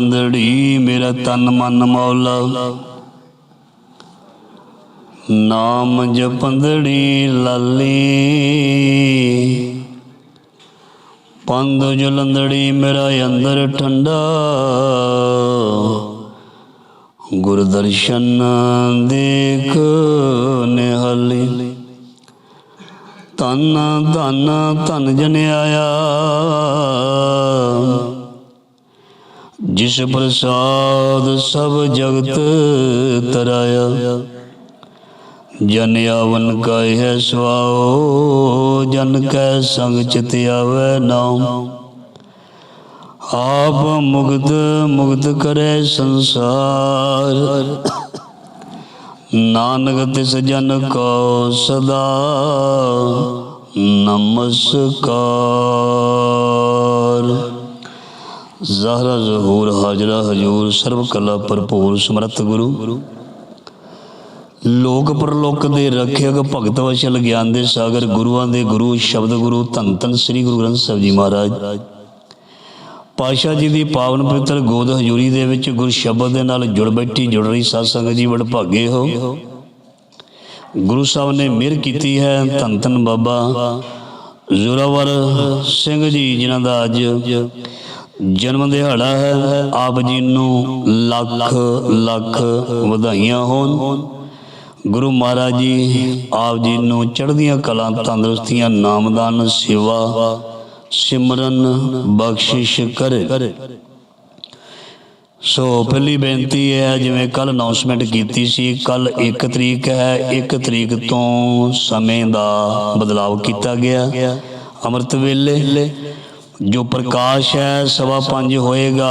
ਅੰਦੜੀ ਮੇਰਾ ਤਨ ਮਨ ਮੌਲਾ। ਨਾਮ ਜਪੰਦੜੀ ਲਾਲੀ। ਪੰਦ ਜਲੰਦੜੀ, ਮੇਰਾ ਅੰਦਰ ਠੰਡਾ। ਗੁਰਦਰਸ਼ਨ ਦੇਖ ਨਿਹਾਲੀ। ਤਨ ਧਨ ਧਨ ਜਨ ਆਇਆ। ਜਿਸ ਪ੍ਰਸਾਦ ਸਭ ਜਗਤ ਤਰਾਇਆ। ਜਨ ਆਵਨ ਕਾਇ ਹੈ ਸਵਾਓ, ਜਨ ਕੈ ਸੰਗ ਚਿਤ ਆਵੈ ਨਾਮ। ਆਪ ਮੁਗਤ ਮੁਗਤ ਕਰੇ ਸੰਸਾਰ। ਨਾਨਕ ਤਿਸ ਜਨ ਕੋ ਸਦਾ, ਨਮਸਕਾਰ। ਜ਼ਹਰਾ ਜ਼ਹੂਰ ਹਾਜ਼ਰਾ ਹਜੂਰ, ਸਰਬ ਕਲਾ ਭਰਪੂਰ ਸਮਰੱਥ ਗੁਰੂ। ਲੋਕ ਪਰਲੋਕ ਦੇ ਰੱਖਿਅਕ ਭਗਤ ਵਸ਼ਲ ਗਿਆਨ ਦੇ ਸਾਗਰ ਗੁਰੂਆਂ ਦੇ ਗੁਰੂ, ਸ਼ਬਦ ਗੁਰੂ, ਧੰਨ ਧੰਨ ਸ੍ਰੀ ਗੁਰੂ ਗ੍ਰੰਥ ਸਾਹਿਬ ਜੀ ਮਹਾਰਾਜ। ਪਾਸ਼ਾ ਜੀ ਦੀ ਪਾਵਨ ਪਵਿੱਤਰ ਗੋਦ ਹਜ਼ੂਰੀ ਦੇ ਵਿੱਚ ਗੁਰ ਸ਼ਬਦ ਦੇ ਨਾਲ ਜੁੜ ਬੈਠੀ, ਜੁੜ ਰਹੀ ਸਾਧ ਸੰਗਤ ਜੀ ਬੜ ਭਾਗੇ ਹੋ। ਗੁਰੂ ਸਾਹਿਬ ਨੇ ਮਿਹਰ ਕੀਤੀ ਹੈ, ਧੰਨ ਧੰਨ ਬਾਬਾ। ਜ਼ੋਰਾਵਰ ਸਿੰਘ ਜੀ, ਜਿਨ੍ਹਾਂ ਦਾ ਅੱਜ ਜਨਮ ਦਿਹਾੜਾ ਹੈ, ਆਪ ਜੀ ਨੂੰ ਲੱਖ ਲੱਖ ਵਧਾਈਆਂ ਹੋਣ। ਗੁਰੂ ਮਹਾਰਾਜ ਜੀ ਆਪ ਜੀ ਨੂੰ ਚੜ੍ਹਦੀਆਂ ਕਲਾਂ, ਤੰਦਰੁਸਤੀਆਂ, ਨਾਮਦਾਨ, ਸੇਵਾ, ਸਿਮਰਨ, ਬਖਸ਼ਿਸ਼ ਕਰੇ। ਸੋ ਪਹਿਲੀ ਬੇਨਤੀ ਹੈ, ਜਿਵੇਂ ਕੱਲ ਅਨਾਉਂਸਮੈਂਟ ਕੀਤੀ ਸੀ ਕੱਲ 1 ਤਰੀਕ ਹੈ 1 ਤਰੀਕ ਤੋਂ ਸਮੇਂ ਦਾ ਬਦਲਾਅ ਕੀਤਾ ਗਿਆ। ਅੰਮ੍ਰਿਤ ਵੇਲੇ ਜੋ ਪ੍ਰਕਾਸ਼ ਹੈ, ਸਵਾ ਪੰਜ ਹੋਏਗਾ।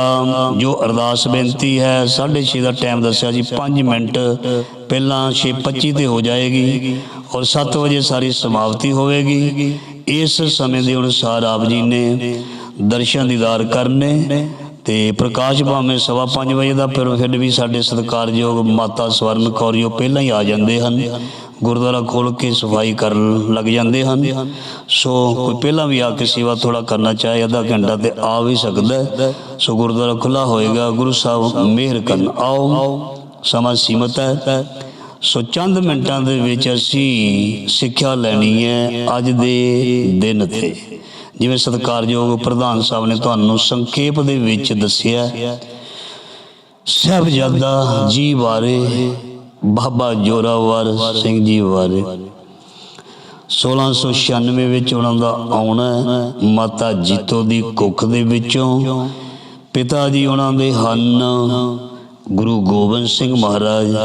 ਜੋ ਅਰਦਾਸ ਬੇਨਤੀ ਹੈ 6:30 ਦਾ ਟਾਈਮ ਦੱਸਿਆ ਜੀ 5 ਮਿੰਟ ਪਹਿਲਾਂ 6:25 ਤੇ ਹੋ ਜਾਏਗੀ ਔਰ 7 ਵਜੇ ਸਾਰੀ ਸਮਾਪਤੀ ਹੋਵੇਗੀ। ਇਸ ਸਮੇਂ ਦੇ ਅਨੁਸਾਰ ਆਪ ਜੀ ਨੇ ਦਰਸ਼ਨ ਦੀਦਾਰ ਕਰਨੇ ਤੇ ਪ੍ਰਕਾਸ਼ ਭਾਵੇਂ ਸਵਾ ਪੰਜ ਵਜੇ ਦਾ, ਫਿਰ ਫਿਰ ਵੀ ਸਾਡੇ ਸਤਿਕਾਰਯੋਗ ਮਾਤਾ ਸਵਰਨ ਕੌਰ ਪਹਿਲਾਂ ਹੀ ਆ ਜਾਂਦੇ ਹਨ। ਗੁਰਦੁਆਰਾ ਖੋਲ ਕੇ ਸਫ਼ਾਈ ਕਰਨ ਲੱਗ ਜਾਂਦੇ ਹਨ। ਸੋ ਕੋਈ ਪਹਿਲਾਂ ਵੀ ਆ ਕੇ ਸੇਵਾ ਥੋੜਾ ਕਰਨਾ ਚਾਹੇ ਅੱਧਾ ਘੰਟਾ ਤੇ ਆ ਵੀ ਸਕਦਾ ਸੋ ਗੁਰਦੁਆਰਾ ਖੁੱਲਾ ਹੋਏਗਾ, ਗੁਰੂ ਸਾਹਿਬ ਮਿਹਰ ਕਰਨ। ਆਓ, ਸਮਾਂ ਸੀਮਤ ਹੈ। ਸੋ ਚੰਦ ਮਿੰਟਾਂ ਦੇ ਵਿੱਚ ਅਸੀਂ ਸਿੱਖਿਆ ਲੈਣੀ ਹੈ ਅੱਜ ਦੇ ਦਿਨ ਤੇ। ਜਿਵੇਂ ਸਤਿਕਾਰਯੋਗ ਪ੍ਰਧਾਨ ਸਾਹਿਬ ਨੇ ਤੁਹਾਨੂੰ ਸੰਖੇਪ ਦੇ ਵਿੱਚ ਦੱਸਿਆ, ਸਾਹਿਬਜ਼ਾਦਾ ਜੀ ਬਾਰੇ, ਬਾਬਾ ਜੋਰਾਵਰ ਸਿੰਘ ਜੀ ਬਾਰੇ। 1696 ਵਿੱਚ ਉਹਨਾਂ ਦਾ ਆਉਣਾ ਮਾਤਾ ਜੀਤੋ ਦੀ ਕੁੱਖ ਦੇ ਵਿੱਚੋਂ। ਪਿਤਾ ਜੀ ਉਹਨਾਂ ਦੇ ਹਨ, ਗੁਰੂ ਗੋਬਿੰਦ ਸਿੰਘ ਮਹਾਰਾਜ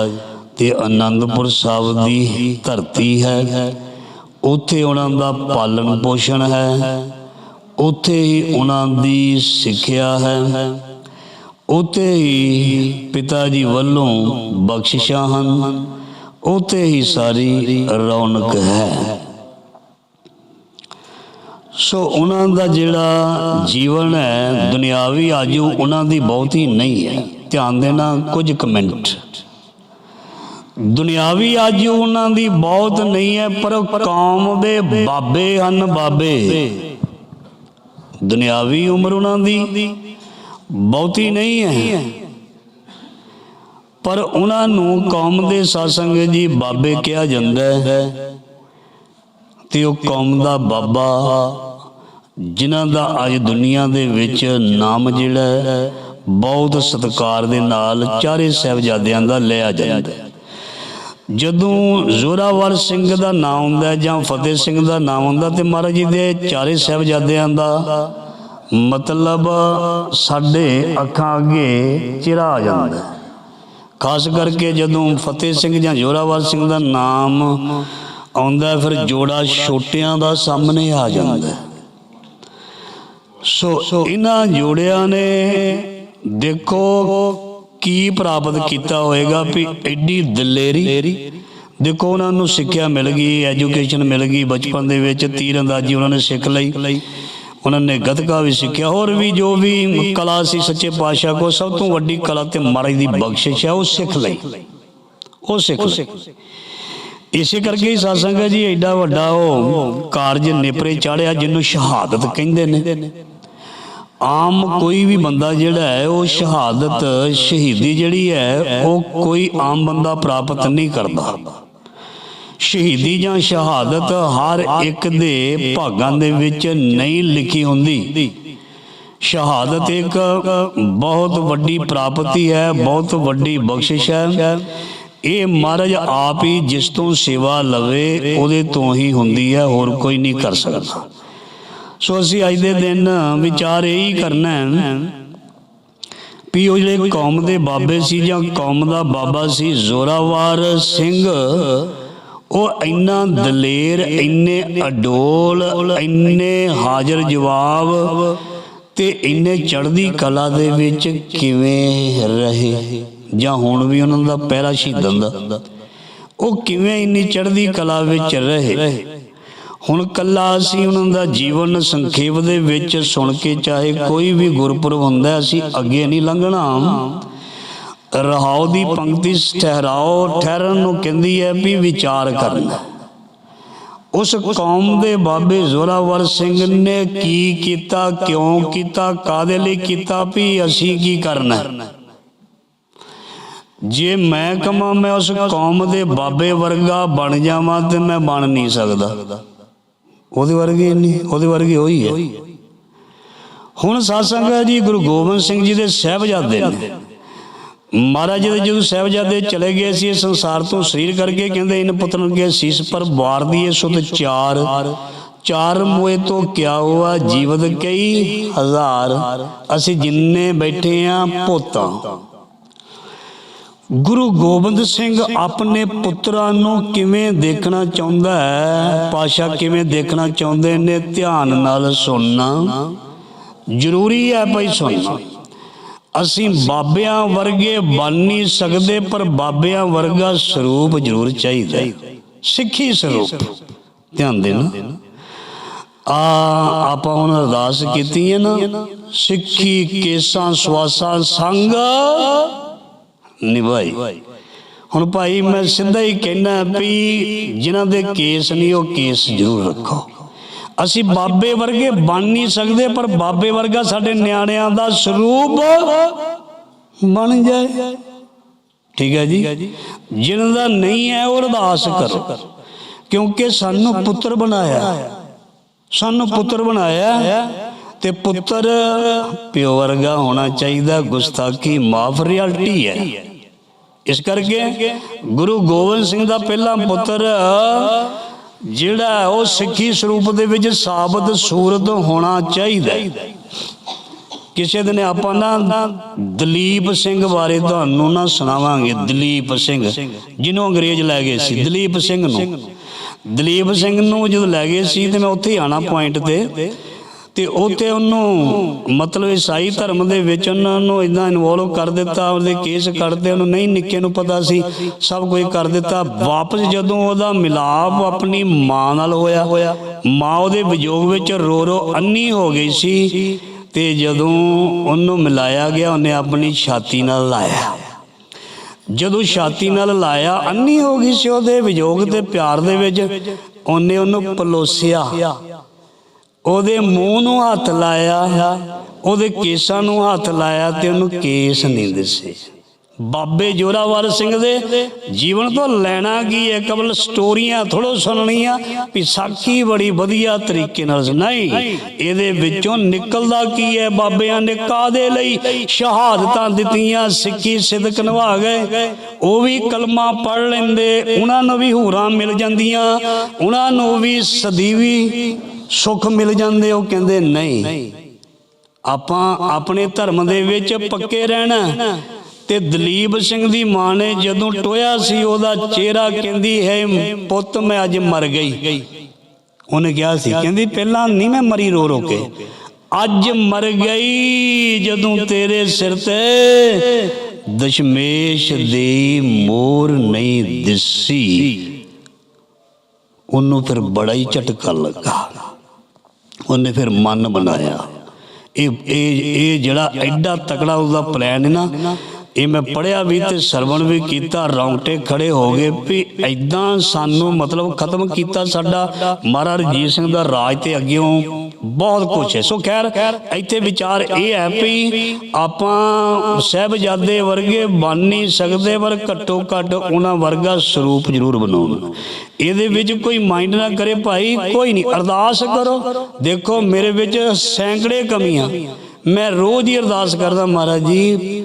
ਤੇ ਆਨੰਦਪੁਰ ਸਾਹਿਬ ਦੀ ਧਰਤੀ ਹੈ। ਉੱਥੇ ਉਹਨਾਂ ਦਾ ਪਾਲਣ ਪੋਸ਼ਣ ਹੈ। ਉੱਥੇ ਹੀ ਉਹਨਾਂ ਦੀ ਸਿੱਖਿਆ ਹੈ। ਉੱਥੇ ਹੀ ਪਿਤਾ ਜੀ ਵੱਲੋਂ ਬਖਸ਼ਿਸ਼ਾਂ ਹਨ। ਉੱਥੇ ਹੀ ਸਾਰੀ ਰੌਣਕ ਹੈ। ਸੋ ਉਹਨਾਂ ਦਾ ਜਿਹੜਾ ਜੀਵਨ ਹੈ, ਦੁਨਿਆਵੀ ਆਜੂ ਉਹਨਾਂ ਦੀ ਬਹੁਤੀ ਨਹੀਂ ਹੈ। ਧਿਆਨ ਦੇਣਾ ਕੁਝ ਕਮੈਂਟ ਦੁਨਿਆਵੀ ਆਜੂ ਉਹਨਾਂ ਦੀ ਬਹੁਤ ਨਹੀਂ ਹੈ, ਪਰ ਕੌਮ ਦੇ ਬਾਬੇ ਹਨ ਬਾਬੇ। ਦੁਨਿਆਵੀ ਉਮਰ ਉਹਨਾਂ ਦੀ ਬਹੁਤੀ ਨਹੀਂ ਹੈ। ਪਰ ਉਹਨਾਂ ਨੂੰ ਕੌਮ ਦੇ ਸਾਸੰਗ ਜੀ ਬਾਬੇ ਕਿਹਾ ਜਾਂਦਾ ਹੈ ਤੇ ਉਹ ਕੌਮ ਦਾ ਬਾਬਾ ਜਿਨ੍ਹਾਂ ਦਾ ਅੱਜ ਦੁਨੀਆ ਦੇ ਵਿੱਚ ਨਾਮ ਜਿਹੜਾ ਹੈ, ਬਹੁਤ ਸਤਿਕਾਰ ਦੇ ਨਾਲ ਚਾਰੇ ਸਾਹਿਬਜ਼ਾਦਿਆਂ ਦਾ ਲਿਆ ਜਾਂਦਾ ਹੈ। ਜਦੋਂ ਜ਼ੋਰਾਵਰ ਸਿੰਘ ਦਾ ਨਾਮ ਹੁੰਦਾ ਜਾਂ ਫਤਿਹ ਸਿੰਘ ਦਾ ਨਾਮ ਹੁੰਦਾ ਤੇ ਮਹਾਰਾਜ ਜੀ ਦੇ ਚਾਰੇ ਸਾਹਿਬਜ਼ਾਦਿਆਂ ਦਾ ਮਤਲਬ ਸਾਡੇ ਅੱਖਾਂ ਅੱਗੇ ਚਿਰਾ ਆ ਜਾਂਦਾ ਹੈ ਖਾਸ ਕਰਕੇ ਜਦੋਂ ਫਤਿਹ ਸਿੰਘ ਜਾਂ ਜ਼ੋਰਾਵਰ ਸਿੰਘ ਦਾ ਨਾਮ ਆਉਂਦਾ ਫਿਰ ਜੋੜਾ ਛੋਟਿਆਂ ਦਾ ਸਾਹਮਣੇ ਆ ਜਾਂਦਾ ਹੈ। ਸੋ ਇਹਨਾਂ ਜੋੜਿਆਂ ਨੇ ਦੇਖੋ ਕੀ ਪ੍ਰਾਪਤ ਕੀਤਾ ਹੋਏਗਾ ਵੀ ਐਡੀ ਦਲੇਰੀ? ਦੇਖੋ, ਉਹਨਾਂ ਨੂੰ ਸਿੱਖਿਆ ਮਿਲ ਗਈ, ਐਜੂਕੇਸ਼ਨ ਮਿਲ ਗਈ ਬਚਪਨ ਦੇ ਵਿੱਚ ਤੀਰ ਅੰਦਾਜ਼ੀ ਉਹਨਾਂ ਨੇ ਸਿੱਖ ਲਈ। ਉਹਨਾਂ ਨੇ ਗੱਤਕਾ ਵੀ ਸਿੱਖਿਆ। ਹੋਰ ਵੀ ਜੋ ਵੀ ਕਲਾ ਸੀ ਸੱਚੇ ਪਾਤਸ਼ਾਹ ਕੋ ਸਭ ਤੋਂ ਵੱਡੀ ਕਲਾ ਤੇ ਮਹਾਰਾਜ ਦੀ ਬਖਸ਼ਿਸ਼ ਹੈ, ਉਹ ਸਿੱਖ ਲਈ। ਉਹ ਸਿੱਖ ਲਈ। ਇਸੇ ਕਰਕੇ ਹੀ ਸਾਸੰਗ ਜੀ, ਐਡਾ ਵੱਡਾ ਉਹ ਕਾਰਜ ਨੇਪਰੇ ਚਾੜਿਆ, ਜਿਹਨੂੰ ਸ਼ਹਾਦਤ ਕਹਿੰਦੇ ਨੇ। ਆਮ ਕੋਈ ਵੀ ਬੰਦਾ ਜਿਹੜਾ ਹੈ, ਉਹ ਸ਼ਹਾਦਤ, ਸ਼ਹੀਦੀ ਜਿਹੜੀ ਹੈ, ਉਹ ਕੋਈ ਆਮ ਬੰਦਾ ਪ੍ਰਾਪਤ ਨਹੀਂ ਕਰਦਾ। ਸ਼ਹੀਦੀ ਜਾਂ ਸ਼ਹਾਦਤ ਹਰ ਇੱਕ ਦੇ ਭਾਗਾਂ ਦੇ ਵਿੱਚ ਨਹੀਂ ਲਿਖੀ ਹੁੰਦੀ। ਸ਼ਹਾਦਤ ਇੱਕ ਬਹੁਤ ਵੱਡੀ ਪ੍ਰਾਪਤੀ ਹੈ, ਬਹੁਤ ਵੱਡੀ ਬਖਸ਼ਿਸ਼ ਹੈ। ਇਹ ਮਹਾਰਾਜ ਆਪ ਹੀ ਜਿਸ ਤੋਂ ਸੇਵਾ ਲਵੇ, ਉਹਦੇ ਤੋਂ ਹੀ ਹੁੰਦੀ ਹੈ, ਹੋਰ ਕੋਈ ਨਹੀਂ ਕਰ ਸਕਦਾ। ਸੋ ਅਸੀਂ ਅੱਜ ਦੇ ਦਿਨ ਵਿਚਾਰ ਇਹੀ ਕਰਨਾ ਹੈ ਵੀ ਉਹ ਜਿਹੜੇ ਕੌਮ ਦੇ ਬਾਬੇ ਸੀ ਜਾਂ ਕੌਮ ਦਾ ਬਾਬਾ ਸੀ, ਜ਼ੋਰਾਵਰ ਸਿੰਘ, ਉਹ ਇੰਨਾ ਦਲੇਰ, ਇੰਨੇ ਅਡੋਲ, ਇੰਨੇ ਹਾਜ਼ਰ ਜਵਾਬ ਤੇ ਇੰਨੇ ਚੜ੍ਹਦੀ ਕਲਾ ਦੇ ਵਿੱਚ ਕਿਵੇਂ ਰਹੇ? ਜਾਂ ਹੁਣ ਵੀ ਉਹਨਾਂ ਦਾ ਪਹਿਰਾ ਸ਼ਹੀਦਾਂ ਦਾ ਉਹ ਕਿਵੇਂ ਇੰਨੀ ਚੜ੍ਹਦੀ ਕਲਾ ਵਿੱਚ ਰਹੇ? ਹੁਣ ਕੱਲਾ ਅਸੀਂ ਉਹਨਾਂ ਦਾ ਜੀਵਨ ਸੰਖੇਪ ਦੇ ਵਿੱਚ ਸੁਣ ਕੇ ਚਾਹੇ ਕੋਈ ਵੀ ਗੁਰਪੁਰਬ ਹੁੰਦਾ ਅਸੀਂ ਅੱਗੇ ਨਹੀਂ ਲੰਘਣਾ। ਰਹਾਉ ਦੀ ਪੰਕਤੀ ਠਹਿਰਾਓ, ਠਹਿਰਨ ਨੂੰ ਕਹਿੰਦੀ ਹੈ ਵੀ ਵਿਚਾਰ ਕਰਨਾ। ਉਸ ਕੌਮ ਦੇ ਬਾਬੇ ਜ਼ੋਰਾਵਰ ਸਿੰਘ ਨੇ ਕੀ ਕੀਤਾ, ਕਿਉਂ ਕੀਤਾ ਕਾਦੇ ਲਈ ਕੀਤਾ ਵੀ ਅਸੀਂ ਕੀ ਕਰਨਾ ਜੇ ਮੈਂ ਕਮਾ, ਮੈਂ ਉਸ ਕੌਮ ਦੇ ਬਾਬੇ ਵਰਗਾ ਬਣ ਜਾਵਾਂ ਤੇ ਮੈਂ ਬਣ ਨਹੀਂ ਸਕਦਾ। ਉਹਦੇ ਵਰਗੇ ਨਹੀਂ ਉਹਦੇ ਵਰਗੇ ਹੋਈ ਹੈ। ਹੁਣ ਸਾਸੰਗ ਹੈ ਜੀ, ਗੁਰੂ ਗੋਬਿੰਦ ਸਿੰਘ ਜੀ ਦੇ ਸਹਿਬਜ਼ਾਦੇ ਨੇ। ਮਹਾਰਾਜ ਜੀ ਦੇ ਜਦੋਂ ਸਹਿਬਜ਼ਾਦੇ ਚਲੇ ਗਏ ਸੀ, ਇਸ ਸੰਸਾਰ ਤੋਂ ਸਰੀਰ ਕਰਕੇ ਕਹਿੰਦੇ ਇਨ ਪੁੱਤਰਨ ਕੇ ਸੀਸ ਪਰ ਵਾਰ ਦੀਏ ਸੁਤ ਚਾਰ। ਚਾਰ ਮੋਏ ਤੋਂ ਕਿਆ ਹੁਆ ਜੀਵਤ ਕਈ ਹਜ਼ਾਰ। ਅਸੀਂ ਜਿੰਨੇ ਬੈਠੇ ਆ, ਪੋਤਾਂ। ਗੁਰੂ ਗੋਬਿੰਦ ਸਿੰਘ ਆਪਣੇ ਪੁੱਤਰਾਂ ਨੂੰ ਕਿਵੇਂ ਦੇਖਣਾ ਚਾਹੁੰਦਾ ਹੈ? ਪਾਸ਼ਾ ਕਿਵੇਂ ਦੇਖਣਾ ਚਾਹੁੰਦੇ ਨੇ? ਧਿਆਨ ਨਾਲ ਸੁਣਨਾ। ਜ਼ਰੂਰੀ ਹੈ ਭਾਈ ਸੁਣਨਾ। ਅਸੀਂ ਬਾਬਿਆਂ ਵਰਗੇ ਬਣ ਨਹੀਂ ਸਕਦੇ, ਪਰ ਬਾਬਿਆਂ ਵਰਗਾ ਸਰੂਪ ਜ਼ਰੂਰ ਚਾਹੀਦਾ ਸਿੱਖੀ ਸਰੂਪ। ਧਿਆਨ ਦੇਣਾ। ਆ, ਆਪਾਂ ਹੁਣ ਅਰਦਾਸ ਕੀਤੀ ਹੈ ਨਾ। ਸਿੱਖੀ ਕੇਸਾਂ ਸਵਾਸਾਂ ਸੰਗ ਨਿਭਾਈ। ਹੁਣ ਭਾਈ ਮੈਂ ਸਿੱਧਾ ਹੀ ਕਹਿਣਾ ਵੀ ਜਿਨ੍ਹਾਂ ਦੇ ਕੇਸ ਨਹੀਂ ਉਹ ਕੇਸ ਜ਼ਰੂਰ ਰੱਖੋ। ਅਸੀਂ ਬਾਬੇ ਵਰਗੇ ਬਣ ਨਹੀਂ ਸਕਦੇ, ਪਰ ਬਾਬੇ ਵਰਗਾ ਸਾਡੇ ਨਿਆਣਿਆਂ ਦਾ ਸਰੂਪ ਬਣ ਜਾਏ। ਠੀਕ ਹੈ ਜੀ? ਜਿਨ੍ਹਾਂ ਦਾ ਨਹੀਂ ਹੈ, ਉਹ ਅਰਦਾਸ ਕਰੋ। ਕਿਉਂਕਿ ਸਾਨੂੰ ਪੁੱਤਰ ਬਣਾਇਆ। ਸਾਨੂੰ ਪੁੱਤਰ ਬਣਾਇਆ ਤੇ ਪੁੱਤਰ ਪਿਓ ਵਰਗਾ ਹੋਣਾ ਚਾਹੀਦਾ, ਗੁਸਤਾਖੀ ਮਾਫ ਰਿਐਲਿਟੀ ਹੈ। ਇਸ ਕਰਕੇ ਗੁਰੂ ਗੋਬਿੰਦ ਸਿੰਘ ਦਾ ਪਹਿਲਾ ਪੁੱਤਰ, ਜਿਹੜਾ ਉਹ ਸਿੱਖੀ ਸਰੂਪ ਦੇ ਵਿੱਚ ਸਾਬਤ ਸੂਰਤ ਹੋਣਾ ਚਾਹੀਦਾ ਕਿਸੇ ਦਿਨ ਆਪਾਂ ਨਾ ਦਲੀਪ ਸਿੰਘ ਬਾਰੇ ਤੁਹਾਨੂੰ ਨਾ ਸੁਣਾਵਾਂਗੇ, ਦਲੀਪ ਸਿੰਘ, ਜਿਹਨੂੰ ਅੰਗਰੇਜ਼ ਲੈ ਗਏ ਸੀ, ਦਲੀਪ ਸਿੰਘ ਨੂੰ। ਦਲੀਪ ਸਿੰਘ ਨੂੰ ਜਦੋਂ ਲੈ ਗਏ ਸੀ ਤੇ ਮੈਂ ਉੱਥੇ ਹੀ ਆਣਾ ਪੁਆਇੰਟ ਤੇ। ਤੇ ਉੱਥੇ ਉਹਨੂੰ ਮਤਲਬ ਈਸਾਈ ਧਰਮ ਦੇ ਵਿੱਚ ਉਹਨਾਂ ਨੂੰ ਇਦਾਂ ਇਨਵੋਲਵ ਕਰ ਦਿੱਤਾ, ਉਹਦੇ ਕੇਸ ਕੱਢਦੇ, ਉਹਨੂੰ ਨਹੀਂ ਨਿੱਕੇ ਨੂੰ ਪਤਾ ਸੀ, ਸਭ ਕੁਝ ਕਰ ਦਿੱਤਾ। ਵਾਪਸ ਜਦੋਂ ਉਹਦਾ ਮਿਲਾਪ ਆਪਣੀ ਮਾਂ ਨਾਲ ਹੋਇਆ, ਮਾਂ ਉਹਦੇ ਵਿਜੋਗ ਵਿੱਚ ਰੋ ਰੋ ਅੰਨੀ ਹੋ ਗਈ ਸੀ ਤੇ ਜਦੋਂ ਉਹਨੂੰ ਮਿਲਾਇਆ ਗਿਆ, ਉਹਨੇ ਆਪਣੀ ਛਾਤੀ ਨਾਲ ਲਾਇਆ। ਜਦੋਂ ਛਾਤੀ ਨਾਲ ਲਾਇਆ, ਅੰਨੀ ਹੋ ਗਈ ਸੀ ਉਹਦੇ ਵਿਜੋਗ ਤੇ ਪਿਆਰ ਦੇ ਵਿੱਚ, ਉਹਨੇ ਉਹਨੂੰ ਪਲੋਸਿਆ। ਉਹਦੇ ਮੂੰਹ ਨੂੰ ਹੱਥ ਲਾਇਆ ਉਹਦੇ ਕੇਸਾਂ ਨੂੰ ਹੱਥ ਲਾਇਆ ਤੇ ਉਹਨੂੰ ਕੇਸ ਨਹੀਂ ਦਿਸੇ। ਬਾਬੇ ਜੋਰਾਵਰ ਸਿੰਘ ਦੇ ਜੀਵਨ ਤੋਂ ਲੈਣਾ ਕੀ ਹੈ? ਕਬਲ ਸਟੋਰੀਆਂ ਥੋੜੋ ਸੁਣਨੀਆਂ ਵੀ ਸਾਖੀ ਬੜੀ ਵਧੀਆ ਤਰੀਕੇ ਨਾਲ ਸੁਣਾਈ ਇਹਦੇ ਵਿੱਚੋਂ ਨਿਕਲਦਾ ਕੀ ਹੈ ਬਾਬਿਆਂ ਨੇ? ਕਾਦੇ ਲਈ ਸ਼ਹਾਦਤਾਂ ਦਿੱਤੀਆਂ? ਸਿੱਖੀ ਸਿਦਕ ਨਿਭਾ ਗਏ। ਉਹ ਵੀ ਕਲਮਾ ਪੜ ਲੈਂਦੇ, ਉਹਨਾਂ ਨੂੰ ਵੀ ਹੂਰਾਂ ਮਿਲ ਜਾਂਦੀਆਂ, ਉਹਨਾਂ ਨੂੰ ਵੀ ਸਦੀਵੀ ਸੁੱਖ ਮਿਲ ਜਾਂਦੇ ਉਹ ਕਹਿੰਦੇ ਨਹੀਂ। ਆਪਾਂ ਆਪਣੇ ਧਰਮ ਦੇ ਵਿੱਚ ਪੱਕੇ ਰਹਿਣਾ ਤੇ ਦਲੀਪ ਸਿੰਘ ਦੀ ਮਾਂ ਨੇ ਜਦੋਂ ਟੋਇਆ ਸੀ, ਉਹਦਾ ਚਿਹਰਾ ਕਹਿੰਦੀ, ਹੈ ਪੁੱਤ, ਮੈਂ ਅੱਜ ਮਰ ਗਈ। ਉਹਨੇ ਕਿਹਾ ਸੀ, ਕਹਿੰਦੀ, ਪਹਿਲਾਂ ਨਹੀਂ ਮੈਂ ਮਰੀ, ਰੋ ਰੋ ਕੇ। ਅੱਜ ਮਰ ਗਈ ਜਦੋਂ ਤੇਰੇ ਸਿਰ ਤੇ ਦਸ਼ਮੇਸ਼ ਦੀ ਮੋਰ ਨਹੀਂ ਦਿਸੀ। ਉਹਨੂੰ ਫਿਰ ਬੜਾ ਹੀ ਝਟਕਾ ਲੱਗਾ। ਉਹਨੇ ਫਿਰ ਮਨ ਬਣਾਇਆ। ਇਹ ਇਹ ਇਹ ਜਿਹੜਾ ਐਡਾ ਤਕੜਾ ਉਹਦਾ ਪਲਾਨ ਹੈ ਨਾ, ਇਹ ਮੈਂ ਪੜਿਆ ਵੀ ਤੇ ਸਰਵਣ ਵੀ ਕੀਤਾ, ਰੌਂਗਟੇ ਖੜੇ ਹੋ ਗਏ ਵੀ ਐਦਾਂ ਸਾਨੂੰ ਮਤਲਬ ਖਤਮ ਕੀਤਾ ਸਾਡਾ। ਮਹਾਰਾਜ ਰਣਜੀਤ ਸਿੰਘ ਦਾ ਰਾਜ ਤੇ ਅੱਗਿਓਂ ਬਹੁਤ ਕੁਝ ਹੈ। ਸੋ ਖੈਰ ਇੱਥੇ ਵਿਚਾਰ ਇਹ ਹੈ ਵੀ ਆਪਾਂ ਸਹਿਬਜ਼ਾਦੇ ਵਰਗੇ ਬਣ ਨਹੀਂ ਸਕਦੇ ਪਰ ਘੱਟੋ ਘੱਟ ਉਹਨਾਂ ਵਰਗਾ ਸਰੂਪ ਜ਼ਰੂਰ ਬਣਾਉਣਾ। ਇਹਦੇ ਵਿੱਚ ਕੋਈ ਮਾਈਂਡ ਨਾ ਕਰੇ ਭਾਈ ਕੋਈ ਨਹੀਂ ਅਰਦਾਸ ਕਰੋ। ਦੇਖੋ ਮੇਰੇ ਵਿੱਚ ਸੈਂਕੜੇ ਕਮੀਆਂ। ਮੈਂ ਰੋਜ਼ ਹੀ ਅਰਦਾਸ ਕਰਦਾ ਮਹਾਰਾਜ ਜੀ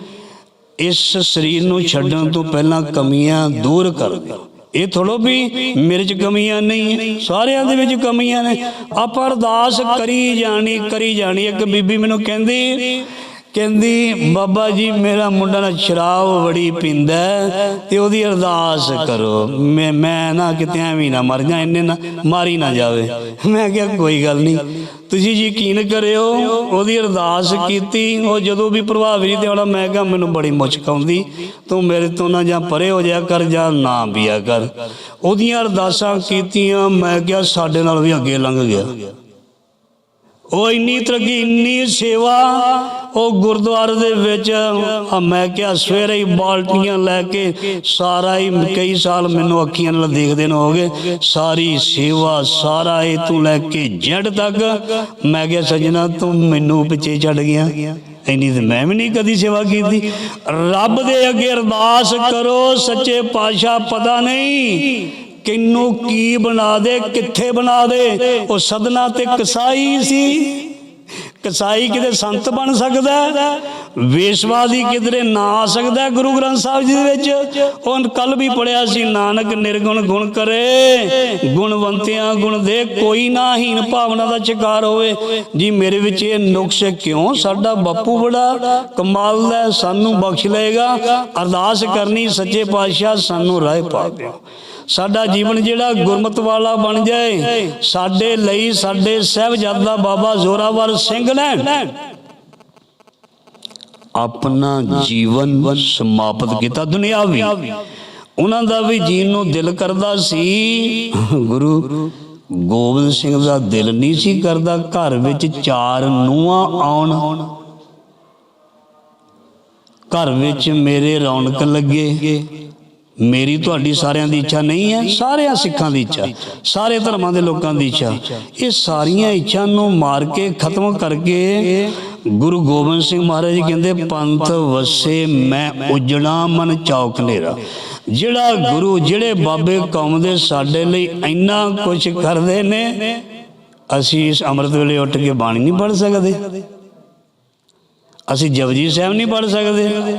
ਇਸ ਸਰੀਰ ਨੂੰ ਛੱਡਣ ਤੋਂ ਪਹਿਲਾਂ ਕਮੀਆਂ ਦੂਰ ਕਰ। ਦਿਓ। ਇਹ ਥੋੜੋ ਵੀ ਮੇਰੇ 'ਚ ਕਮੀਆਂ ਨਹੀਂ, ਸਾਰਿਆਂ ਦੇ ਵਿੱਚ ਕਮੀਆਂ ਨੇ। ਆਪਾਂ ਅਰਦਾਸ ਕਰੀ ਜਾਣੀ ਕਰੀ ਜਾਣੀ। ਇੱਕ ਬੀਬੀ ਮੈਨੂੰ ਕਹਿੰਦੀ ਕਹਿੰਦੀ, ਬਾਬਾ ਜੀ, ਮੇਰਾ ਮੁੰਡਾ ਨਾ ਸ਼ਰਾਬ ਬੜੀ ਪੀਂਦਾ ਤੇ ਉਹਦੀ ਅਰਦਾਸ ਕਰੋ। ਮੈਂ ਮੈਂ ਨਾ ਕਿਤੇ ਐਵੇਂ ਨਾ ਮਰ ਜਾ ਇੰਨੇ ਨਾ ਮਾਰੀ ਨਾ ਜਾਵੇ। ਮੈਂ ਕਿਹਾ, ਕੋਈ ਗੱਲ ਨਹੀਂ। ਤੁਸੀਂ ਯਕੀਨ ਕਰਿਓ, ਉਹਦੀ ਅਰਦਾਸ ਕੀਤੀ, ਉਹ ਜਦੋਂ ਵੀ ਪ੍ਰਭਾਵੀ ਤੇ ਆਉਣਾ, ਮੈਂ ਕਿਹਾ, ਮੈਨੂੰ ਬੜੀ ਮੁਸ਼ਕ ਆਉਂਦੀ। ਤੂੰ ਮੇਰੇ ਤੋਂ ਨਾ ਜਾਂ ਪਰੇ ਹੋ ਜਾ ਕਰ, ਜਾਂ ਨਾ ਪੀਆ ਕਰ। ਉਹਦੀਆਂ ਅਰਦਾਸਾਂ ਕੀਤੀਆਂ, ਮੈਂ ਕਿਹਾ, ਸਾਡੇ ਨਾਲ ਵੀ ਅੱਗੇ ਲੰਘ ਗਿਆ। ਉਹ ਇੰਨੀ ਤਰੱਕੀ, ਇੰਨੀ ਸੇਵਾ, ਉਹ ਗੁਰਦੁਆਰੇ ਦੇ ਵਿੱਚ ਮੈਂ ਕਿਹਾ ਸਵੇਰੇ ਹੀ ਬਾਲਟੀਆਂ ਲੈ ਕੇ ਸਾਰਾ ਹੀ ਕਈ ਸਾਲ ਮੈਨੂੰ ਅੱਖੀਆਂ ਨਾਲ ਦੇਖਦੇ ਨੇ ਹੋ ਗਏ ਸਾਰੀ ਸੇਵਾ, ਸਾਰਾ ਇਹ ਤੂੰ ਲੈ ਕੇ ਜੜ ਤੱਕ ਮੈਂ ਕਿਹਾ, ਸਜਣਾ, ਤੂੰ ਮੈਨੂੰ ਪਿੱਛੇ ਛੱਡ ਗਿਆ। ਇੰਨੀ ਤੇ ਮੈਂ ਵੀ ਨਹੀਂ ਕਦੀ ਸੇਵਾ ਕੀਤੀ। ਰੱਬ ਦੇ ਅੱਗੇ ਅਰਦਾਸ ਕਰੋ, ਸੱਚੇ ਪਾਤਸ਼ਾਹ ਪਤਾ ਨਹੀਂ ਕਿੰਨੂੰ ਕੀ ਬਣਾ ਦੇ, ਕਿੱਥੇ ਬਣਾ ਦੇ? ਉਹ ਸਦਨਾ ਤੇ ਕਸਾਈ ਸੀ। ਕਸਾਈ ਕਿਤੇ ਸੰਤ ਬਣ ਸਕਦਾ ਵੇਸ਼ਵਾਦੀ ਕਿਧਰੇ ਨਾ ਆ ਸਕਦਾ ਗੁਰੂ ਗ੍ਰੰਥ ਸਾਹਿਬ ਜੀ ਦੇ ਵਿੱਚ? ਉਹ ਕੱਲ ਵੀ ਪੜਿਆ ਸੀ, ਨਾਨਕ ਨਿਰਗੁਣ ਗੁਣ ਕਰੇ। ਗੁਣਵੰਤਿਆਂ ਗੁਣ ਦੇ, ਕੋਈ ਨਾ ਹੀਨ ਭਾਵਨਾ ਦਾ ਸ਼ਿਕਾਰ ਹੋਵੇ। ਜੀ, ਮੇਰੇ ਵਿੱਚ ਇਹ ਨੁਕਸ ਕਿਉਂ? ਸਾਡਾ ਬਾਪੂ ਬੜਾ ਕਮਾਲ ਦਾ ਸਾਨੂੰ ਬਖਸ਼ ਲਏਗਾ। ਅਰਦਾਸ ਕਰਨੀ, ਸੱਚੇ ਪਾਤਸ਼ਾਹ ਸਾਨੂੰ ਰਾਹ ਪਾ ਦਿਓ। ਸਾਡਾ ਜੀਵਨ ਜਿਹੜਾ ਗੁਰਮਤ ਵਾਲਾ ਬਣ ਜਾਏ, ਸਾਡੇ ਲਈ ਸਾਡੇ ਸਹਿਬਜ਼ਾਦਾ ਬਾਬਾ ਜ਼ੋਰਾਵਰ ਸਿੰਘ ਨੇ ਆਪਣਾ ਜੀਵਨ ਸਮਾਪਤ ਕੀਤਾ ਦੁਨਿਆਵੀ ਉਹਨਾਂ ਦਾ ਵੀ ਜੀਣ ਨੂੰ ਦਿਲ ਕਰਦਾ ਸੀ। ਗੁਰੂ ਗੋਬਿੰਦ ਸਿੰਘ ਦਾ ਦਿਲ ਨਹੀਂ ਸੀ ਕਰਦਾ ਘਰ ਵਿੱਚ ਚਾਰ ਨੂੰਹਾਂ ਆਉਣ। ਘਰ ਵਿੱਚ ਮੇਰੇ ਰੌਣਕ ਲੱਗੇ। ਮੇਰੀ ਤੁਹਾਡੀ ਸਾਰਿਆਂ ਦੀ ਇੱਛਾ ਨਹੀਂ ਹੈ, ਸਾਰਿਆਂ ਸਿੱਖਾਂ ਦੀ ਇੱਛਾ, ਸਾਰੇ ਧਰਮਾਂ ਦੇ ਲੋਕਾਂ ਦੀ ਇੱਛਾ। ਇਹ ਸਾਰੀਆਂ ਇੱਛਾ ਨੂੰ ਮਾਰ ਕੇ ਖਤਮ ਕਰਕੇ ਗੁਰੂ ਗੋਬਿੰਦ ਸਿੰਘ ਮਹਾਰਾਜ ਜੀ ਕਹਿੰਦੇ, ਪੰਥ ਵਸੇ ਮੈਂ ਉਜੜਾ ਮਨ ਚੌਕ ਹਨੇਰਾ। ਜਿਹੜਾ ਗੁਰੂ, ਜਿਹੜੇ ਬਾਬੇ ਕੌਮ ਦੇ ਸਾਡੇ ਲਈ ਇੰਨਾ ਕੁਝ ਕਰਦੇ ਨੇ, ਅਸੀਂ ਇਸ ਅੰਮ੍ਰਿਤ ਵੇਲੇ ਉੱਠ ਕੇ ਬਾਣੀ ਨਹੀਂ ਪੜ੍ਹ ਸਕਦੇ। ਅਸੀਂ ਜਪਜੀ ਸਾਹਿਬ ਨਹੀਂ ਪੜ੍ਹ ਸਕਦੇ।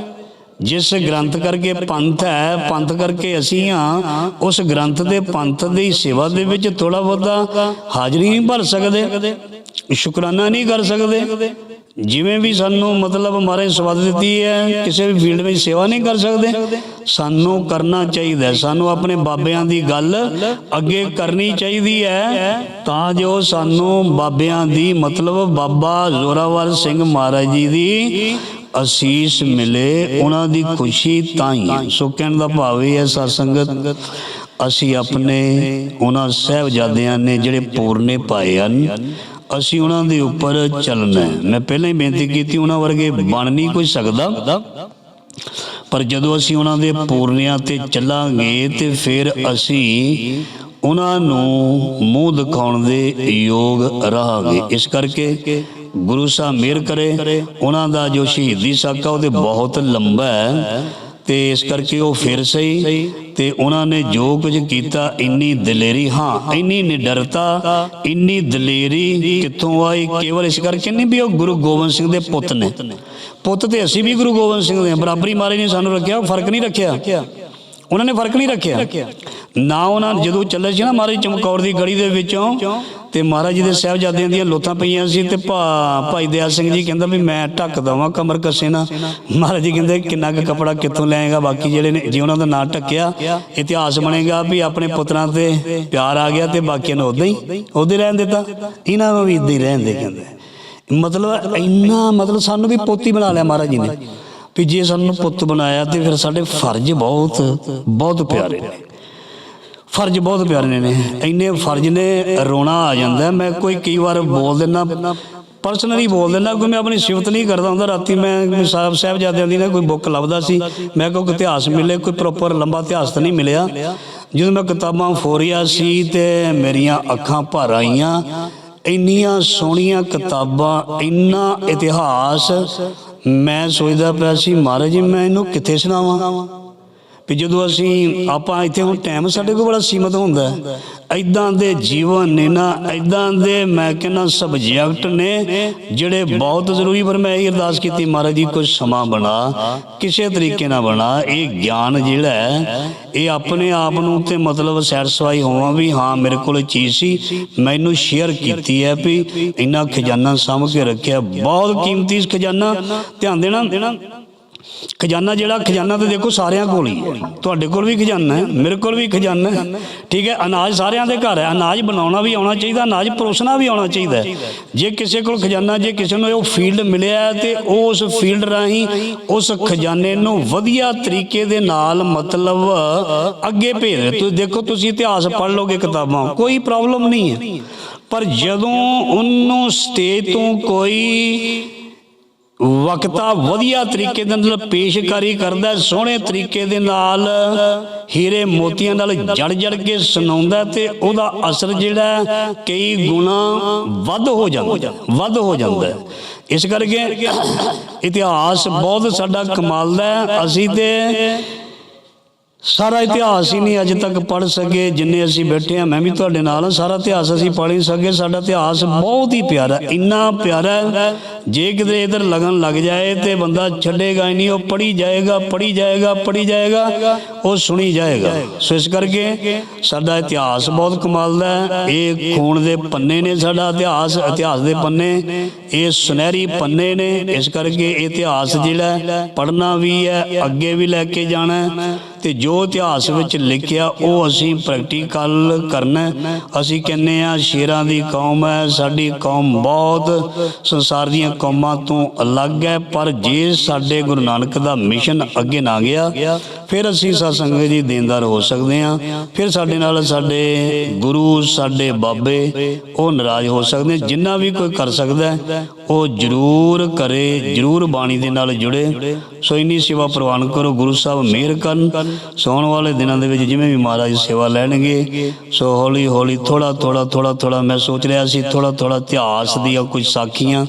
ਜਿਸ ਗ੍ਰੰਥ ਕਰਕੇ ਪੰਥ ਹੈ, ਪੰਥ ਕਰਕੇ ਅਸੀਂ ਹਾਂ, ਉਸ ਗ੍ਰੰਥ ਦੇ ਪੰਥ ਦੀ ਸੇਵਾ ਦੇ ਵਿੱਚ ਥੋੜਾ ਬਹੁਤਾ ਹਾਜ਼ਰੀ ਨਹੀਂ ਭਰ ਸਕਦੇ, ਸ਼ੁਕਰਾਨਾ ਨਹੀਂ ਕਰ ਸਕਦੇ। ਜਿਵੇਂ ਵੀ ਸਾਨੂੰ ਮਤਲਬ ਮਾਰੇ ਸਵਾਦ ਦਿੱਤੀ ਹੈ, ਕਿਸੇ ਵੀ ਫੀਲਡ ਵਿੱਚ ਸੇਵਾ ਨਹੀਂ ਕਰ ਸਕਦੇ। ਸਾਨੂੰ ਕਰਨਾ ਚਾਹੀਦਾ ਸਾਨੂੰ ਆਪਣੇ ਬਾਬਿਆਂ ਦੀ ਗੱਲ ਅੱਗੇ ਕਰਨੀ ਚਾਹੀਦੀ ਹੈ, ਤਾਂ ਜੋ ਸਾਨੂੰ ਬਾਬਿਆਂ ਦੀ ਮਤਲਬ ਬਾਬਾ ਜ਼ੋਰਾਵਰ ਸਿੰਘ ਮਹਾਰਾਜ ਜੀ ਦੀ ਅਸੀਸ ਮਿਲੇ, ਉਹਨਾਂ ਦੀ ਖੁਸ਼ੀ ਤਾਂ ਹੀ ਸੋ ਕਹਿਣ ਦਾ ਭਾਵ ਇਹ ਹੈ ਸਾਧ ਸੰਗਤ ਅਸੀਂ ਆਪਣੇ ਉਹਨਾਂ ਸਹਿਬਜ਼ਾਦਿਆਂ ਨੇ ਜਿਹੜੇ ਪੂਰਨੇ ਪਾਏ ਹਨ, ਅਸੀਂ ਉਹਨਾਂ ਦੇ ਉੱਪਰ ਚੱਲਣਾ ਮੈਂ ਪਹਿਲਾਂ ਹੀ ਬੇਨਤੀ ਕੀਤੀ, ਉਹਨਾਂ ਵਰਗੇ ਬਣ ਨਹੀਂ ਕੋਈ ਸਕਦਾ। ਪਰ ਜਦੋਂ ਅਸੀਂ ਉਹਨਾਂ ਦੇ ਪੂਰਨਿਆਂ ਤੇ ਚੱਲਾਂਗੇ, ਤੇ ਫਿਰ ਅਸੀਂ ਉਹਨਾਂ ਨੂੰ ਮੂੰਹ ਦਿਖਾਉਣ ਦੇ ਯੋਗ ਰਹਾਂਗੇ। ਇਸ ਕਰਕੇ ਗੁਰੂ ਸਾਹਿਬ ਮਿਹਰ ਕਰੇ, ਉਹਨਾਂ ਦਾ ਜੋ ਸ਼ਹੀਦੀ ਸਾਕਾ ਉਹਦੇ ਬਹੁਤ ਲੰਬਾ ਹੈ ਤੇ ਇਸ ਕਰਕੇ ਉਹ ਫਿਰ ਸਹੀ ਤੇ ਉਹਨਾਂ ਨੇ ਜੋ ਕੁਝ ਕੀਤਾ, ਇੰਨੀ ਦਲੇਰੀ, ਹਾਂ, ਇੰਨੀ ਨਿਡਰਤਾ, ਇੰਨੀ ਦਲੇਰੀ ਕਿੱਥੋਂ ਆਈ, ਕੇਵਲ ਇਸ ਕਰਕੇ ਨਹੀਂ ਵੀ ਉਹ ਗੁਰੂ ਗੋਬਿੰਦ ਸਿੰਘ ਦੇ ਪੁੱਤ ਨੇ। ਪੁੱਤ ਤੇ ਅਸੀਂ ਵੀ ਗੁਰੂ ਗੋਬਿੰਦ ਸਿੰਘ ਦੇ ਬਰਾਬਰੀ ਮਾਰੇ ਨੇ ਸਾਨੂੰ ਰੱਖਿਆ, ਫ਼ਰਕ ਨਹੀਂ ਰੱਖਿਆ। ਉਹਨਾਂ ਨੇ ਫ਼ਰਕ ਨਹੀਂ ਰੱਖਿਆ। ਨਾ ਉਹਨਾਂ ਜਦੋਂ ਚੱਲੇ ਸੀ ਨਾ ਮਹਾਰਾਜ ਚਮਕੌਰ ਦੀ ਗੜੀ ਦੇ ਵਿੱਚੋਂ ਤੇ ਮਹਾਰਾਜ ਜੀ ਦੇ ਸਾਹਿਬਜ਼ਾਦਿਆਂ ਦੀਆਂ ਲੋਥਾਂ ਪਈਆਂ ਸੀ ਤੇ ਭਾ- ਭਾਈ ਦਿਆਲ ਸਿੰਘ ਜੀ ਕਹਿੰਦਾ ਵੀ ਮੈਂ ਢੱਕ ਦਵਾਂ ਕਮਰ ਕੱਸੇ ਨਾ ਮਹਾਰਾਜ ਜੀ ਕਹਿੰਦੇ ਕਿੰਨਾ ਕੁ ਕਪੜਾ ਕਿੱਥੋਂ ਲੈਏਗਾ ਬਾਕੀ ਜਿਹੜੇ ਨੇ ਜੇ ਉਹਨਾਂ ਦਾ ਨਾਂ ਢੱਕਿਆ ਇਤਿਹਾਸ ਬਣੇਗਾ ਵੀ ਆਪਣੇ ਪੁੱਤਰਾਂ ਤੇ ਪਿਆਰ ਆ ਗਿਆ ਤੇ ਬਾਕੀਆਂ ਨੂੰ ਉਦਾਂ ਹੀ ਹੀ ਰਹਿਣ ਦਿੱਤਾ। ਇਹਨਾਂ ਨੂੰ ਵੀ ਇਦਾਂ ਹੀ ਰਹਿਣ ਦੇ ਕਹਿੰਦੇ। ਮਤਲਬ ਇੰਨਾ ਮਤਲਬ ਸਾਨੂੰ ਵੀ ਪੋਤੀ ਬਣਾ ਲਿਆ ਮਹਾਰਾਜ ਜੀ ਨੇ। ਵੀ ਜੇ ਸਾਨੂੰ ਪੁੱਤ ਬਣਾਇਆ ਤੇ ਫਿਰ ਸਾਡੇ ਫਰਜ਼ ਬਹੁਤ ਬਹੁਤ ਪਿਆਰੇ ਨੇ। ਫਰਜ਼ ਬਹੁਤ ਪਿਆਰੇ ਨੇ ਇੰਨੇ ਫਰਜ਼ ਨੇ, ਰੋਣਾ ਆ ਜਾਂਦਾ। ਮੈਂ ਕੋਈ ਕਈ ਵਾਰ ਬੋਲ ਦਿੰਦਾ ਪਰਸਨਲੀ ਬੋਲ ਦਿੰਦਾ ਕੋਈ ਮੈਂ ਆਪਣੀ ਸਿਫਤ ਨਹੀਂ ਕਰਦਾ ਹੁੰਦਾ। ਰਾਤੀ ਮੈਂ ਸਾਹਿਬ ਸਾਹਿਬਜ਼ਾਦਿਆਂ ਦੀ ਨਾ ਕੋਈ ਬੁੱਕ ਲੱਭਦਾ ਸੀ। ਮੈਂ ਕੋਈ ਇਤਿਹਾਸ ਮਿਲੇ, ਕੋਈ ਪ੍ਰੋਪਰ ਲੰਬਾ ਇਤਿਹਾਸ ਤਾਂ ਨਹੀਂ ਮਿਲਿਆ। ਜਦੋਂ ਮੈਂ ਕਿਤਾਬਾਂ ਫੋਰੀਆ ਸੀ ਤੇ ਮੇਰੀਆਂ ਅੱਖਾਂ ਭਰ ਆਈਆਂ। ਇੰਨੀਆਂ ਸੋਹਣੀਆਂ ਕਿਤਾਬਾਂ, ਇੰਨਾ ਇਤਿਹਾਸ ਮੈਂ ਸੋਚਦਾ ਪਿਆ ਸੀ, ਮਹਾਰਾਜ ਜੀ, ਮੈਂ ਇਹਨੂੰ ਕਿੱਥੇ ਸੁਣਾਵਾਂ? ਵੀ ਜਦੋਂ ਅਸੀਂ ਆਪਾਂ ਇੱਥੇ ਹੁਣ ਟਾਈਮ ਸਾਡੇ ਕੋਲ ਬੜਾ ਸੀਮਤ ਹੁੰਦਾ ਹੈ। ਐਦਾਂ ਦੇ ਜੀਵਨ ਨੇ ਨਾ ਐਦਾਂ ਦੇ ਮੈਂ ਕਹਿੰਦਾ ਸਬਜੈਕਟ ਨੇ ਜਿਹੜੇ ਬਹੁਤ ਜ਼ਰੂਰੀ ਪਰ ਮੈਂ ਇਹ ਅਰਦਾਸ ਕੀਤੀ, ਮਹਾਰਾਜ ਜੀ ਕੁਝ ਸਮਾਂ ਬਣਾ, ਕਿਸੇ ਤਰੀਕੇ ਨਾਲ ਬਣਾ। ਇਹ ਗਿਆਨ ਜਿਹੜਾ ਹੈ, ਇਹ ਆਪਣੇ ਆਪ ਨੂੰ ਤੇ ਮਤਲਬ ਸੈਟੀਸਫਾਈ ਹੋਵਾਂ ਵੀ ਹਾਂ, ਮੇਰੇ ਕੋਲ ਇਹ ਚੀਜ਼ ਸੀ। ਮੈਨੂੰ ਸ਼ੇਅਰ ਕੀਤੀ ਹੈ ਵੀ ਇੰਨਾ ਖਜ਼ਾਨਾ ਸਾਂਭ ਕੇ ਰੱਖਿਆ, ਬਹੁਤ ਕੀਮਤੀ ਖਜ਼ਾਨਾ। ਧਿਆਨ ਦੇਣਾ ਖਜ਼ਾਨਾ ਜਿਹੜਾ, ਖਜ਼ਾਨਾ ਤਾਂ ਦੇਖੋ ਸਾਰਿਆਂ ਕੋਲ ਹੀ ਹੈ। ਤੁਹਾਡੇ ਕੋਲ ਵੀ ਖਜ਼ਾਨਾ ਹੈ, ਮੇਰੇ ਕੋਲ ਵੀ ਖਜ਼ਾਨਾ ਹੈ। ਠੀਕ ਹੈ, ਅਨਾਜ ਸਾਰਿਆਂ ਦੇ ਘਰ ਹੈ। ਅਨਾਜ ਬਣਾਉਣਾ ਵੀ ਆਉਣਾ ਚਾਹੀਦਾ, ਅਨਾਜ ਪਰੋਸਣਾ ਵੀ ਆਉਣਾ ਚਾਹੀਦਾ ਜੇ ਕਿਸੇ ਕੋਲ ਖਜ਼ਾਨਾ, ਜੇ ਕਿਸੇ ਨੂੰ ਉਹ ਫੀਲਡ ਮਿਲਿਆ ਹੈ ਤੇ ਉਹ ਉਸ ਫੀਲਡ ਰਾਹੀਂ ਉਸ ਖਜ਼ਾਨੇ ਨੂੰ ਵਧੀਆ ਤਰੀਕੇ ਦੇ ਨਾਲ ਮਤਲਬ ਅੱਗੇ ਭੇਜ ਰਿਹਾ। ਤੁਸੀਂ ਦੇਖੋ ਤੁਸੀਂ ਇਤਿਹਾਸ ਪੜ੍ਹ ਲੋਗੇ ਕਿਤਾਬਾਂ, ਕੋਈ ਪ੍ਰੋਬਲਮ ਨਹੀਂ ਹੈ। ਪਰ ਜਦੋਂ ਉਹਨੂੰ ਸਟੇਜ ਤੋਂ ਕੋਈ ਵਕਤਾ ਵਧੀਆ ਤਰੀਕੇ ਦੇ ਨਾਲ ਪੇਸ਼ਕਾਰੀ ਕਰਦਾ ਸੋਹਣੇ ਤਰੀਕੇ ਦੇ ਨਾਲ ਹੀਰੇ ਮੋਤੀਆਂ ਨਾਲ ਜੜ ਜੜ ਕੇ ਸੁਣਾਉਂਦਾ ਤੇ ਉਹਦਾ ਅਸਰ ਜਿਹੜਾ ਕਈ ਗੁਣਾ ਵੱਧ ਹੋ ਜਾਂਦਾ ਵੱਧ ਹੋ ਜਾਂਦਾ ਇਸ ਕਰਕੇ ਇਤਿਹਾਸ ਬਹੁਤ ਸਾਡਾ ਕਮਾਲ ਦਾ ਅਸੀਂ ਤੇ ਸਾਰਾ ਇਤਿਹਾਸ ਹੀ ਨਹੀਂ ਅੱਜ ਤੱਕ ਪੜ੍ਹ ਸਕੇ, ਜਿੰਨੇ ਅਸੀਂ ਬੈਠੇ ਆ ਮੈਂ ਵੀ ਤੁਹਾਡੇ ਨਾਲ ਹਾਂ, ਸਾਰਾ ਇਤਿਹਾਸ ਅਸੀਂ ਪੜ੍ਹ ਨਹੀਂ ਸਕੇ, ਸਾਡਾ ਇਤਿਹਾਸ ਬਹੁਤ ਹੀ ਪਿਆਰਾ ਇੰਨਾ ਪਿਆਰਾ ਜੇ ਕਿਤੇ ਇਧਰ ਲਗਨ ਲੱਗ ਜਾਏ ਤੇ ਬੰਦਾ ਛੱਡੇਗਾ ਹੀ ਨਹੀਂ, ਉਹ ਪੜ੍ਹੀ ਜਾਏਗਾ ਪੜ੍ਹੀ ਜਾਏਗਾ ਪੜ੍ਹੀ ਜਾਏਗਾ, ਉਹ ਸੁਣੀ ਜਾਏਗਾ। ਸੋ ਇਸ ਕਰਕੇ ਸਾਡਾ ਇਤਿਹਾਸ ਬਹੁਤ ਕਮਾਲ ਦਾ ਹੈ, ਇਹ ਖੂਨ ਦੇ ਪੰਨੇ ਨੇ ਸਾਡਾ ਇਤਿਹਾਸ ਇਤਿਹਾਸ ਦੇ ਪੰਨੇ, ਇਹ ਸੁਨਹਿਰੀ ਪੰਨੇ ਨੇ, ਇਸ ਕਰਕੇ ਇਹ ਇਤਿਹਾਸ ਜਿਹੜਾ ਪੜ੍ਹਨਾ ਵੀ ਹੈ, ਅੱਗੇ ਵੀ ਲੈ ਕੇ ਜਾਣਾ ਹੈ। ਤੇ ਜੋ ਇਤਿਹਾਸ ਵਿੱਚ ਲਿਖਿਆ, ਉਹ ਅਸੀਂ ਪ੍ਰੈਕਟੀਕਲ ਕਰਨਾ ਅਸੀਂ ਕਹਿੰਨੇ ਆ ਸ਼ੇਰਾਂ ਦੀ ਕੌਮ ਹੈ, ਸਾਡੀ ਕੌਮ ਬਹੁਤ ਸੰਸਾਰ ਦੀਆਂ ਕੌਮਾਂ ਤੋਂ ਅਲੱਗ ਹੈ, ਪਰ ਜੇ ਸਾਡੇ ਗੁਰੂ ਨਾਨਕ ਦਾ ਮਿਸ਼ਨ ਅੱਗੇ ਨਾ ਗਿਆ, ਫਿਰ ਅਸੀਂ ਸਤਸੰਗ ਸੰਗਤ ਜੀ ਦੇਣਦਾਰ ਹੋ ਸਕਦੇ ਹਾਂ। ਫਿਰ ਸਾਡੇ ਨਾਲ ਸਾਡੇ ਗੁਰੂ, ਸਾਡੇ ਬਾਬੇ, ਉਹ ਨਾਰਾਜ਼ ਹੋ ਸਕਦੇ ਜਿੰਨਾ ਵੀ ਕੋਈ ਕਰ ਸਕਦਾ ਉਹ ਜਰੂਰ ਕਰੇ, ਜਰੂਰ ਬਾਣੀ ਦੇ ਨਾਲ ਜੁੜੇ। ਸੋ ਇੰਨੀ ਸੇਵਾ ਪ੍ਰਵਾਨ ਕਰੋ, ਗੁਰੂ ਸਾਹਿਬ ਮਿਹਰ ਕਰਨ। ਸੌਣ ਵਾਲੇ ਦਿਨਾਂ ਦੇ ਵਿੱਚ ਜਿਵੇਂ ਵੀ ਮਹਾਰਾਜ ਸੇਵਾ ਲੈਣਗੇ, ਸੋ ਹੌਲੀ ਹੌਲੀ ਥੋੜਾ ਥੋੜਾ ਥੋੜਾ ਥੋੜਾ ਮੈਂ ਸੋਚ ਰਿਹਾ ਸੀ ਥੋੜਾ ਥੋੜਾ ਇਤਿਹਾਸ ਦੀਆਂ ਕੁਝ ਸਾਖੀਆਂ,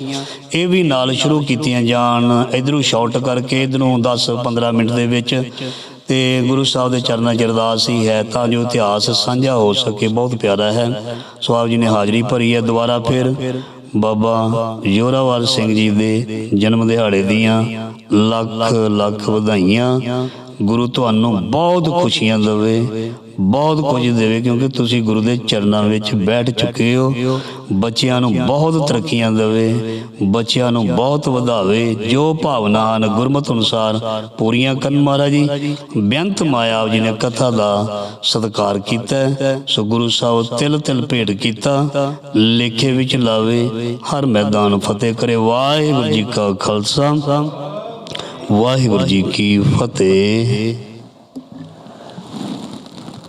ਇਹ ਵੀ ਨਾਲ ਸ਼ੁਰੂ ਕੀਤੀਆਂ ਜਾਣ, ਇਧਰੋਂ ਸ਼ਾਰਟ ਕਰਕੇ ਇਧਰੋਂ 10 15 ਮਿੰਟ ਦੇ ਵਿੱਚ ਤੇ ਗੁਰੂ ਸਾਹਿਬ ਦੇ ਚਰਨਾਂ 'ਚ ਅਰਦਾਸ ਹੀ ਹੈ ਤਾਂ ਜੋ ਇਤਿਹਾਸ ਸਾਂਝਾ ਹੋ ਸਕੇ, ਬਹੁਤ ਪਿਆਰਾ ਹੈ। ਸੋ ਆਪ ਜੀ ਨੇ ਹਾਜ਼ਰੀ ਭਰੀ ਹੈ ਦੁਬਾਰਾ ਫਿਰ। ਬਾਬਾ ਜੋਰਾਵਰ ਸਿੰਘ ਜੀ ਦੇ ਜਨਮ ਦਿਹਾੜੇ ਦੀਆਂ ਲੱਖ ਲੱਖ ਵਧਾਈਆਂ। ਗੁਰੂ ਤੁਹਾਨੂੰ ਬਹੁਤ ਖੁਸ਼ੀਆਂ ਦੇਵੇ, ਬਹੁਤ ਕੁਝ ਦੇਵੇ, ਕਿਉਂਕਿ ਤੁਸੀਂ ਗੁਰੂ ਦੇ ਚਰਨਾਂ ਵਿੱਚ ਬੈਠ ਚੁੱਕੇ ਹੋ। ਬੱਚਿਆਂ ਨੂੰ ਬਹੁਤ ਤਰੱਕੀਆਂ ਦੇਵੇ, ਬੱਚਿਆਂ ਨੂੰ ਬਹੁਤ ਵਧਾਵੇ। ਜੋ ਭਾਵਨਾ ਹਨ, ਗੁਰਮਤਿ ਅਨੁਸਾਰ ਪੂਰੀਆਂ ਕਰਨ ਮਹਾਰਾਜ ਜੀ। ਬੇਅੰਤ ਮਾਇਆ ਜੀ ਨੇ ਕਥਾ ਦਾ ਸਤਿਕਾਰ ਕੀਤਾ। ਸੋ ਗੁਰੂ ਸਾਹਿਬ ਤਿਲ ਤਿਲ ਭੇਟ ਕੀਤਾ। ਲੇਖੇ ਵਿੱਚ ਲਾਵੇ, ਹਰ ਮੈਦਾਨ ਫਤਿਹ ਕਰੇ। ਵਾਹਿਗੁਰੂ ਜੀ ਕਾ ਖਾਲਸਾ। ਵਾਹਿਗੁਰੂ ਜੀ ਕੀ ਫਤਿਹ।